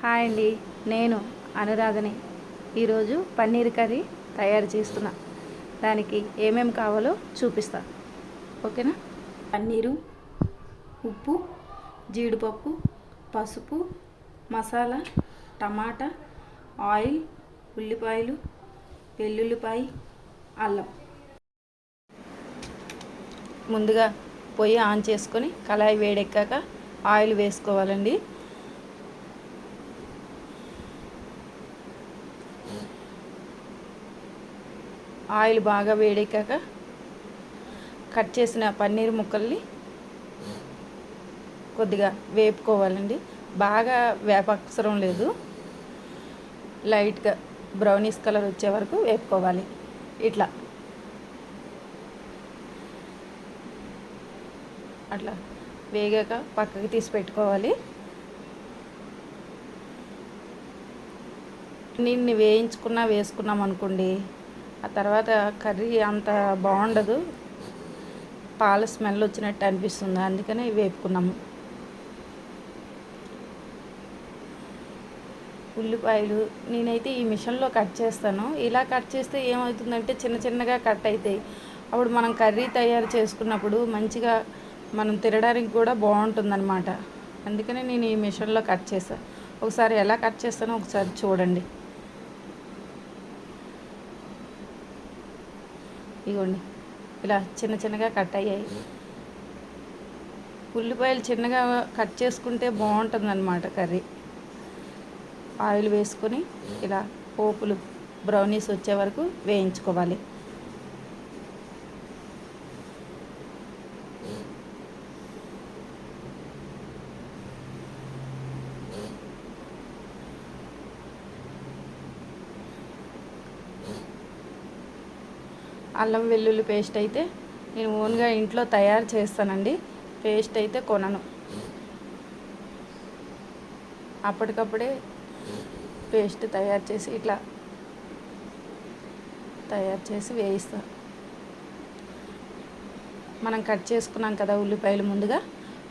Hi అండి. నేను అనురాధని ఈరోజు పన్నీర్ కర్రీ తయారు చేస్తున్నా. దానికి ఏమేమి కావాలో చూపిస్తా. ఓకేనా? పన్నీరు ఉప్పు జీడిపప్పు పసుపు మసాలా టమాటా ఆయిల్ ఉల్లిపాయలు వెల్లుల్లిపాయ అల్లం. ముందుగా పొయ్యి ఆన్ చేసుకొని కళాయి వేడెక్కాక ఆయిల్ వేసుకోవాలండి. ఆయిల్ బాగా వేడెక్కాక కట్ చేసిన పన్నీర్ ముక్కల్ని కొద్దిగా వేపుకోవాలండి. బాగా వేపవసరం లేదు. లైట్గా బ్రౌనీస్ కలర్ వచ్చే వరకు వేపుకోవాలి. ఇట్లా. అట్లా వేగాక పక్కకి తీసి పెట్టుకోవాలి. నిన్ను వేయించుకున్నా వేసుకున్నాం అనుకోండి ఆ తర్వాత కర్రీ అంత బాగుండదు. పాల స్మెల్ వచ్చినట్టు అనిపిస్తుంది. అందుకనే వేపుకున్నాము. ఉల్లిపాయలు నేనైతే ఈ మిషన్లో కట్ చేస్తాను. ఇలా కట్ చేస్తే ఏమవుతుందంటే చిన్న చిన్నగా కట్ అవుతాయి అప్పుడు మనం కర్రీ తయారు చేసుకున్నప్పుడు మంచిగా మనం తినడానికి కూడా బాగుంటుందన్నమాట. అందుకనే నేను ఈ మిషన్లో కట్ చేస్తాను ఒకసారి ఎలా కట్ చేస్తానో ఒకసారి చూడండి. ఇగోండి. ఇలా చిన్న చిన్నగా కట్ అయ్యాయి. ఉల్లిపాయలు చిన్నగా కట్ చేసుకుంటే బాగుంటుంది అనమాట కర్రీ. ఆయిల్ వేసుకొని ఇలా పోపులు బ్రౌనీస్ వచ్చే వరకు వేయించుకోవాలి. అల్లం వెల్లుల్లి పేస్ట్ అయితే నేను ఓన్గా ఇంట్లో తయారు చేస్తానండి. పేస్ట్ అయితే కొనను. అప్పటికప్పుడే పేస్ట్ తయారు చేసి ఇట్లా తయారు చేసి వేయిస్తా. మనం కట్ చేసుకున్నాం కదా ఉల్లిపాయలు ముందుగా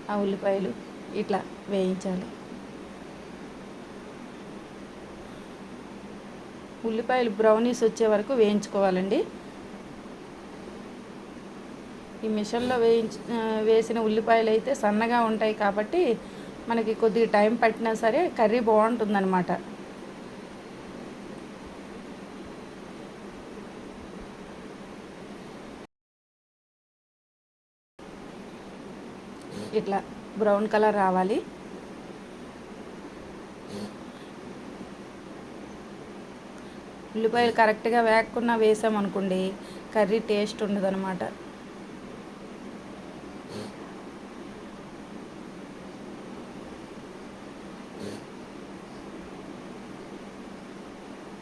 ఆ ఉల్లిపాయలు ఇట్లా వేయించాలి. ఉల్లిపాయలు బ్రౌనీస్ వచ్చే వరకు వేయించుకోవాలండి. ఈ మిషన్లో వేయించి వేసిన ఉల్లిపాయలు అయితే సన్నగా ఉంటాయి కాబట్టి మనకి కొద్దిగా టైం పట్టినా సరే కర్రీ బాగుంటుందన్నమాట. ఇట్లా బ్రౌన్ కలర్ రావాలి. ఉల్లిపాయలు కరెక్ట్గా వేయకుండా వేసామనుకోండి కర్రీ టేస్ట్ ఉండదు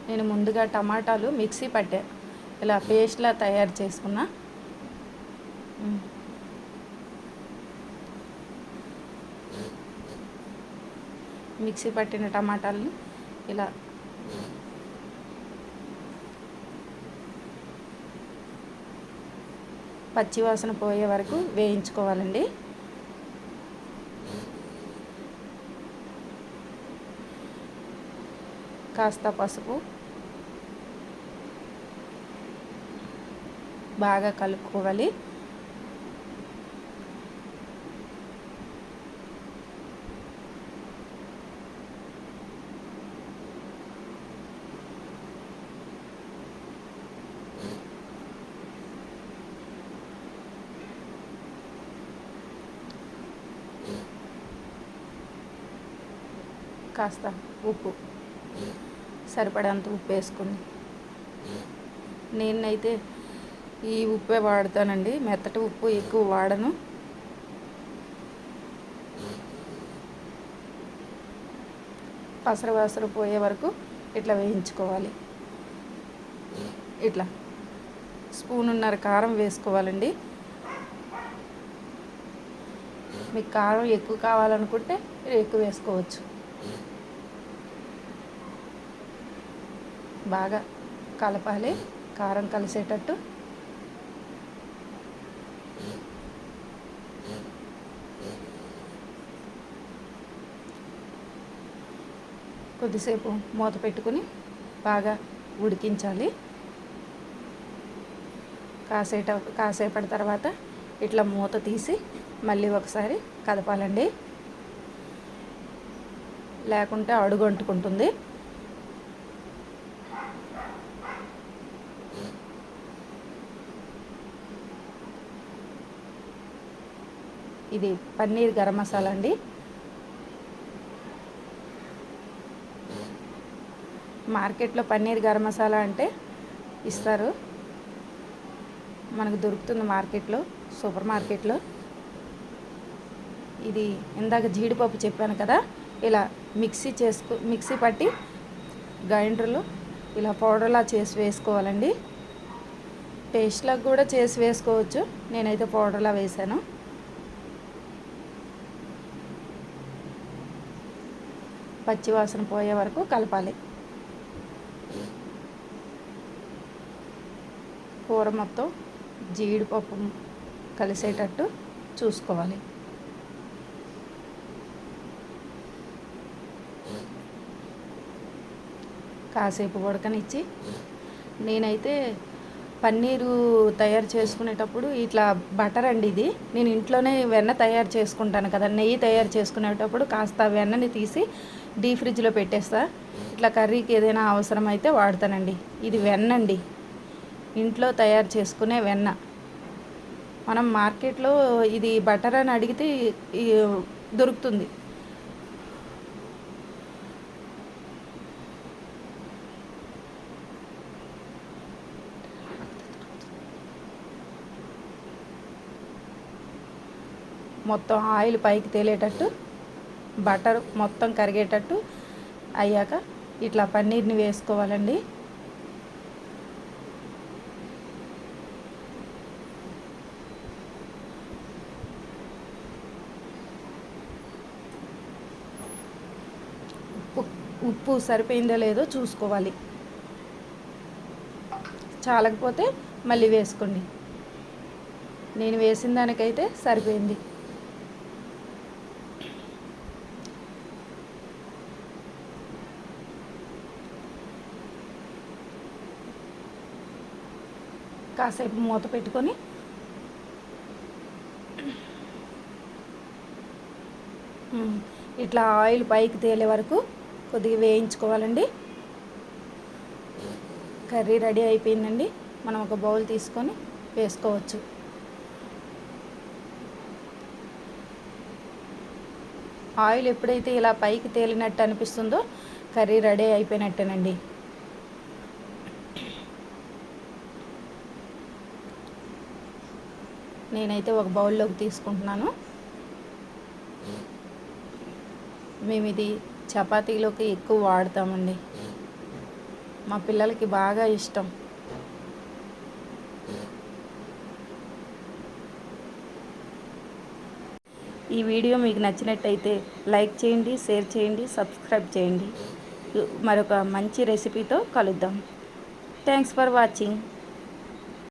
నేను ముందుగా టమాటాలు మిక్సీ పట్టా. ఇలా పేస్ట్లా తయారు చేసుకున్నా. మిక్సీ పట్టిన టమాటాలని ఇలా పచ్చివాసన పోయే వరకు వేయించుకోవాలండి. కాస్త పసుపు బాగా కలుపుకోవాలి. కాస్త ఉప్పు. సరిపడంత ఉప్పు వేసుకుని. నేనైతే ఈ ఉప్పే వాడతానండి. మెత్తటి ఉప్పు ఎక్కువ వాడను. పసరు వాసర పోయే వరకు ఇట్లా వేయించుకోవాలి. ఇట్లా స్పూనున్నర కారం వేసుకోవాలండి. మీకు కారం ఎక్కువ కావాలనుకుంటే మీరు ఎక్కువ వేసుకోవచ్చు. బాగా కలపాలి. కారం కలిసేటట్టు. కొద్దిసేపు మూత పెట్టుకుని బాగా ఉడికించాలి. కాసేట కాసేపటి తర్వాత ఇట్లా మూత తీసి మళ్ళీ ఒకసారి కదపాలండి. లేకుంటే అడుగు అంటుకుంటుంది ఇది పన్నీర్ గరం మసాలా అండి. మార్కెట్లో పన్నీర్ గరం మసాలా అంటే ఇస్తారు. మనకు దొరుకుతుంది మార్కెట్లో సూపర్ మార్కెట్లో. ఇది ఇందాక జీడిపప్పు చెప్పాను కదా ఇలా మిక్సీ చేసుకు మిక్సీ పట్టి గ్రైండర్లో ఇలా పౌడర్లా చేసి వేసుకోవాలండి. పేస్ట్లా కూడా చేసి వేసుకోవచ్చు నేనైతే పౌడర్లా వేసాను పచ్చివాసన పోయే వరకు కలపాలి. కూర మొత్తం జీడిపప్పు కలిసేటట్టు చూసుకోవాలి. కాసేపు ఉడకనిచ్చి నేనైతే పన్నీరు తయారు చేసుకునేటప్పుడు ఇట్లా బటర్ అండి ఇది. నేను ఇంట్లోనే వెన్న తయారు చేసుకుంటాను కదా నెయ్యి తయారు చేసుకునేటప్పుడు కాస్త వెన్నని తీసి డీ ఫ్రిడ్జ్లో పెట్టేస్తా. ఇట్లా కర్రీకి ఏదైనా అవసరం అయితే వాడతానండి. ఇది వెన్నండి. ఇంట్లో తయారు చేసుకునే వెన్న. మనం మార్కెట్లో ఇది బటర్ అని అడిగితే దొరుకుతుంది. మొత్తం ఆయిల్ పైకి తేలేటట్టు బటర్ మొత్తం కరిగేటట్టు అయ్యాక ఇట్లా పన్నీర్ని వేసుకోవాలండి ఉప్పు ఉప్పు సరిపోయిందో లేదో చూసుకోవాలి. చాలకపోతే మళ్ళీ వేసుకోండి. నేను వేసిన దానికైతే సరిపోయింది. కాసేపు మూత పెట్టుకొని ఇట్లా ఆయిల్ పైకి తేలే వరకు కొద్దిగా వేయించుకోవాలండి. కర్రీ రెడీ అయిపోయిందండి. మనం ఒక బౌల్ తీసుకొని వేసుకోవచ్చు. ఆయిల్ ఎప్పుడైతే ఇలా పైకి తేలినట్టు అనిపిస్తుందో కర్రీ రెడీ అయిపోయినట్టేనండి. నేనైతే ఒక బౌల్లోకి తీసుకుంటున్నాను. మేము ఇది చపాతీలోకి ఎక్కువ వాడతామండి. మా పిల్లలకి బాగా ఇష్టం. ఈ వీడియో మీకు నచ్చినట్టయితే లైక్ చేయండి షేర్ చేయండి సబ్స్క్రైబ్ చేయండి. మరొక మంచి రెసిపీతో కలుద్దాం. Thanks for watching.